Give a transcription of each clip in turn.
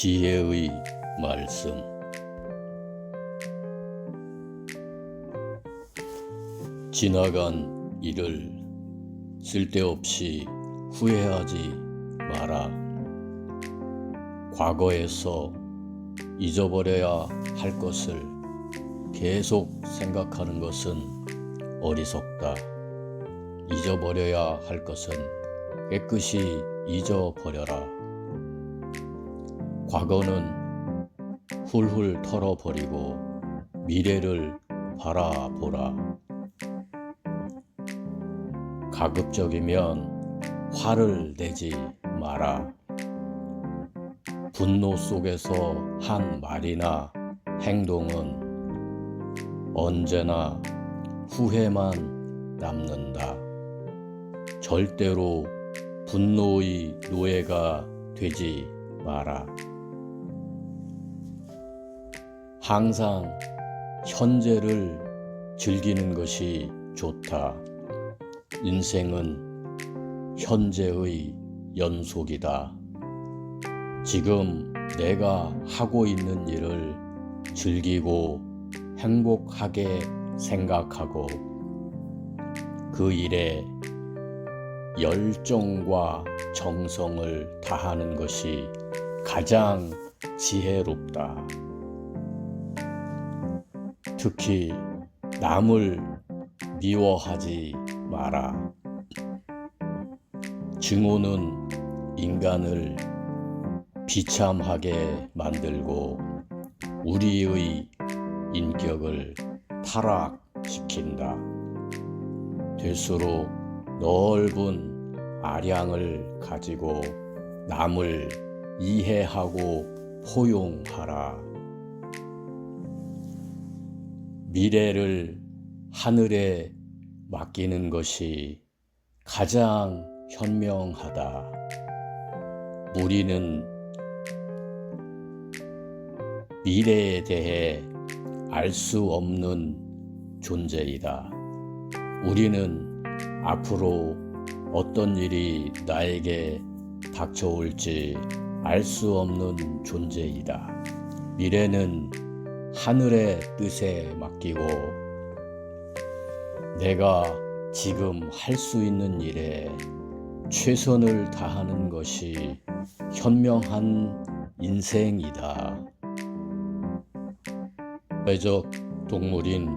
지혜의 말씀 지나간 일을 쓸데없이 후회하지 마라. 과거에서 잊어버려야 할 것을 계속 생각하는 것은 어리석다. 잊어버려야 할 것은 깨끗이 잊어버려라. 과거는 훌훌 털어버리고 미래를 바라보라. 가급적이면 화를 내지 마라. 분노 속에서 한 말이나 행동은 언제나 후회만 남는다. 절대로 분노의 노예가 되지 마라. 항상 현재를 즐기는 것이 좋다. 인생은 현재의 연속이다. 지금 내가 하고 있는 일을 즐기고 행복하게 생각하고 그 일에 열정과 정성을 다하는 것이 가장 지혜롭다. 특히 남을 미워하지 마라. 증오는 인간을 비참하게 만들고 우리의 인격을 타락시킨다. 될수록 넓은 아량을 가지고 남을 이해하고 포용하라. 미래를 하늘에 맡기는 것이 가장 현명하다. 우리는 미래에 대해 알 수 없는 존재이다. 우리는 앞으로 어떤 일이 나에게 닥쳐올지 알 수 없는 존재이다. 미래는 하늘의 뜻에 맡기고 내가 지금 할 수 있는 일에 최선을 다하는 것이 현명한 인생이다. 사회적 동물인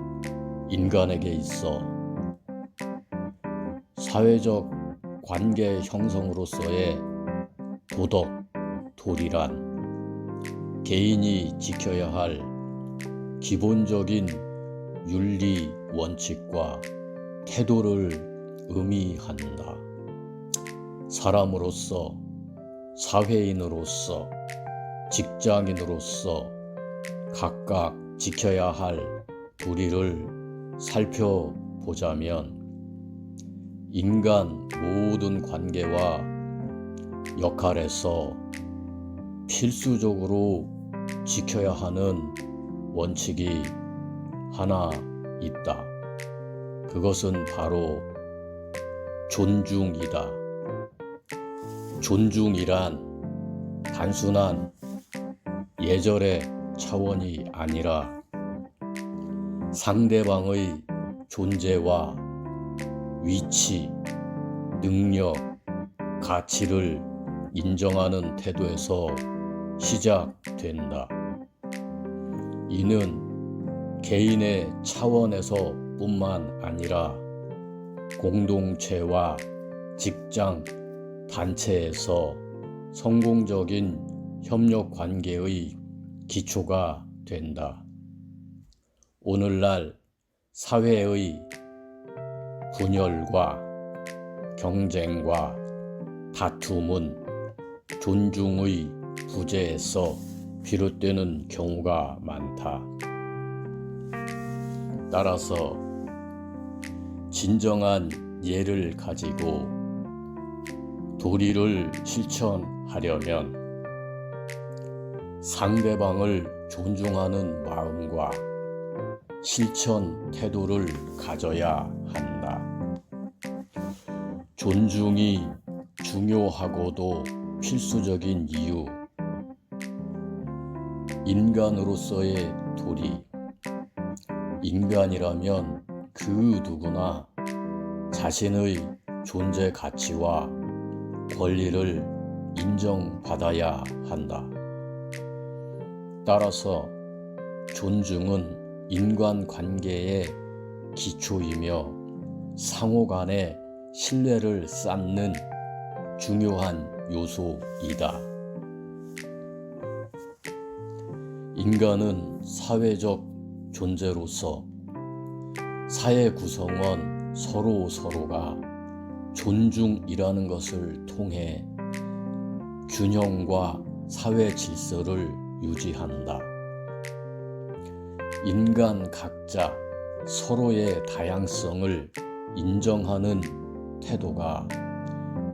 인간에게 있어 사회적 관계 형성으로서의 도덕, 도리란 개인이 지켜야 할 기본적인 윤리 원칙과 태도를 의미한다. 사람으로서, 사회인으로서, 직장인으로서 각각 지켜야 할 도리를 살펴보자면 인간 모든 관계와 역할에서 필수적으로 지켜야 하는 원칙이 하나 있다. 그것은 바로 존중이다. 존중이란 단순한 예절의 차원이 아니라 상대방의 존재와 위치, 능력, 가치를 인정하는 태도에서 시작된다. 이는 개인의 차원에서 뿐만 아니라 공동체와 직장, 단체에서 성공적인 협력 관계의 기초가 된다. 오늘날 사회의 분열과 경쟁과 다툼은 존중의 부재에서 비롯되는 경우가 많다. 따라서 진정한 예를 가지고 도리를 실천하려면 상대방을 존중하는 마음과 실천 태도를 가져야 한다. 존중이 중요하고도 필수적인 이유. 인간으로서의 도리. 인간이라면 그 누구나 자신의 존재 가치와 권리를 인정받아야 한다. 따라서 존중은 인간 관계의 기초이며 상호 간의 신뢰를 쌓는 중요한 요소이다. 인간은 사회적 존재로서 사회 구성원 서로 서로가 존중이라는 것을 통해 균형과 사회 질서를 유지한다. 인간 각자 서로의 다양성을 인정하는 태도가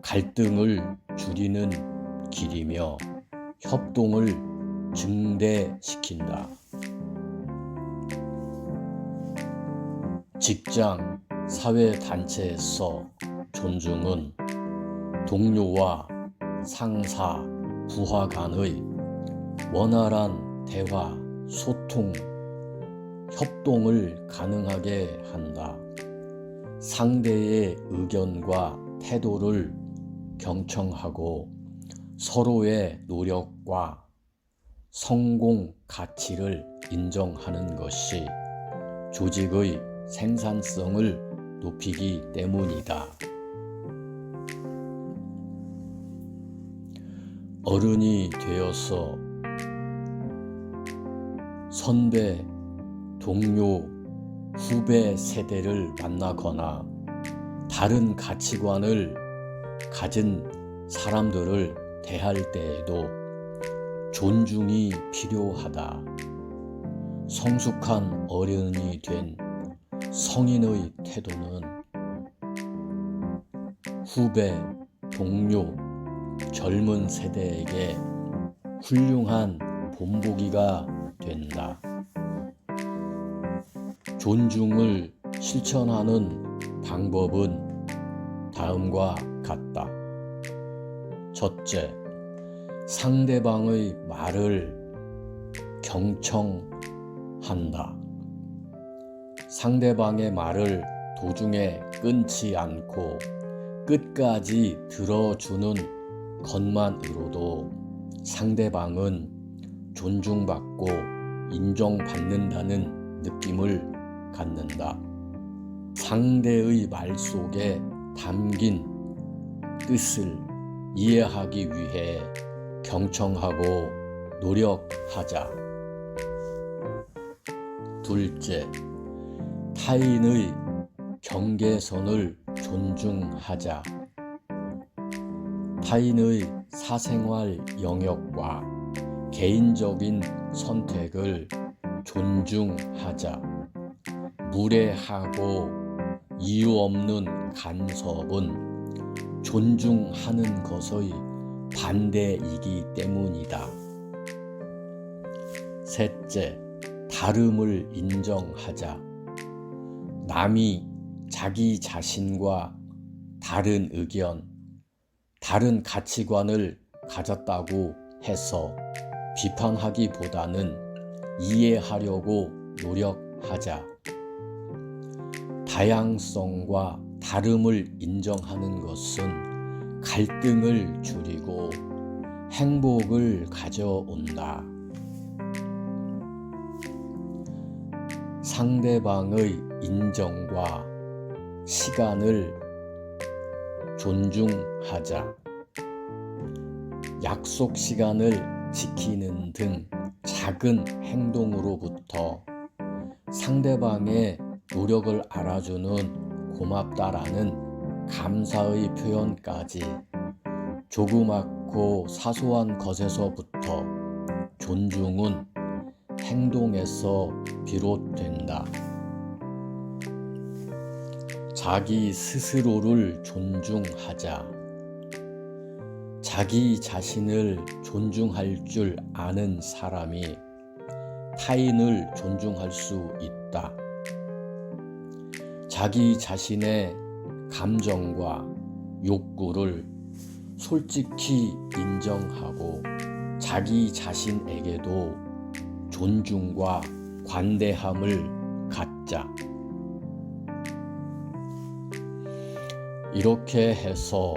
갈등을 줄이는 길이며 협동을 증대시킨다. 직장, 사회단체에서 존중은 동료와 상사, 부하 간의 원활한 대화, 소통, 협동을 가능하게 한다. 상대의 의견과 태도를 경청하고 서로의 노력과 성공 가치를 인정하는 것이 조직의 생산성을 높이기 때문이다. 어른이 되어서 선배, 동료, 후배 세대를 만나거나 다른 가치관을 가진 사람들을 대할 때에도 존중이 필요하다. 성숙한 어른이 된 성인의 태도는 후배, 동료, 젊은 세대에게 훌륭한 본보기가 된다. 존중을 실천하는 방법은 다음과 같다. 첫째, 상대방의 말을 경청한다. 상대방의 말을 도중에 끊지 않고 끝까지 들어주는 것만으로도 상대방은 존중받고 인정받는다는 느낌을 갖는다. 상대의 말 속에 담긴 뜻을 이해하기 위해 경청하고 노력하자. 둘째, 타인의 경계선을 존중하자. 타인의 사생활 영역과 개인적인 선택을 존중하자. 무례하고 이유 없는 간섭은 존중하는 것의 반대이기 때문이다. 셋째, 다름을 인정하자. 남이 자기 자신과 다른 의견, 다른 가치관을 가졌다고 해서 비판하기보다는 이해하려고 노력하자. 다양성과 다름을 인정하는 것은 갈등을 줄이고 행복을 가져온다. 상대방의 인정과 시간을 존중하자. 약속 시간을 지키는 등 작은 행동으로부터 상대방의 노력을 알아주는 고맙다라는 감사의 표현까지 조그맣고 사소한 것에서부터 존중은 행동에서 비롯된다. 자기 스스로를 존중하자. 자기 자신을 존중할 줄 아는 사람이 타인을 존중할 수 있다. 자기 자신의 감정과 욕구를 솔직히 인정하고 자기 자신에게도 존중과 관대함을 갖자. 이렇게 해서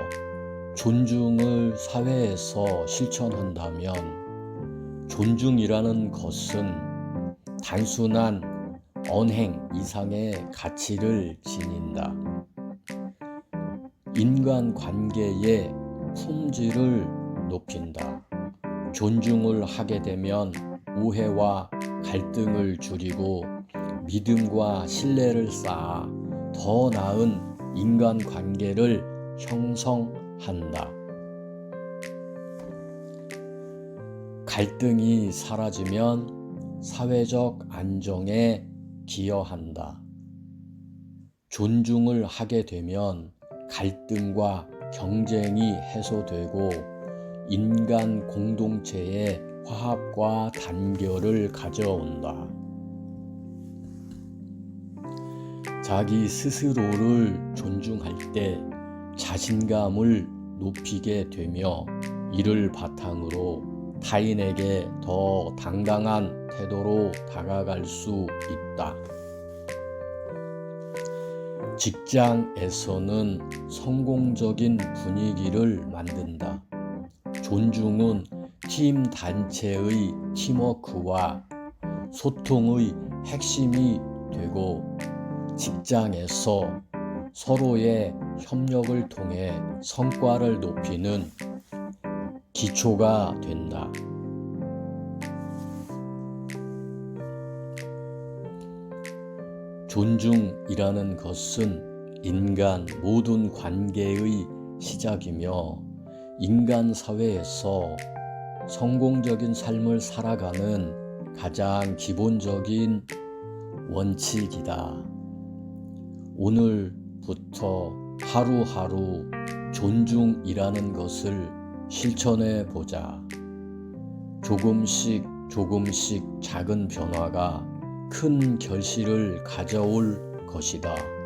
존중을 사회에서 실천한다면 존중이라는 것은 단순한 언행 이상의 가치를 지닌다. 인간 관계의 품질을 높인다. 존중을 하게 되면 오해와 갈등을 줄이고 믿음과 신뢰를 쌓아 더 나은 인간 관계를 형성한다. 갈등이 사라지면 사회적 안정에 기여한다. 존중을 하게 되면 갈등과 경쟁이 해소되고 인간 공동체의 화합과 단결을 가져온다. 자기 스스로를 존중할 때 자신감을 높이게 되며 이를 바탕으로 타인에게 더 당당한 태도로 다가갈 수 있다. 직장에서는 성공적인 분위기를 만든다. 존중은 팀 단체의 팀워크와 소통의 핵심이 되고 직장에서 서로의 협력을 통해 성과를 높이는 기초가 된다. 존중이라는 것은 인간 모든 관계의 시작이며 인간 사회에서 성공적인 삶을 살아가는 가장 기본적인 원칙이다. 오늘부터 하루하루 존중이라는 것을 실천해 보자. 조금씩 조금씩 작은 변화가 큰 결실을 가져올 것이다.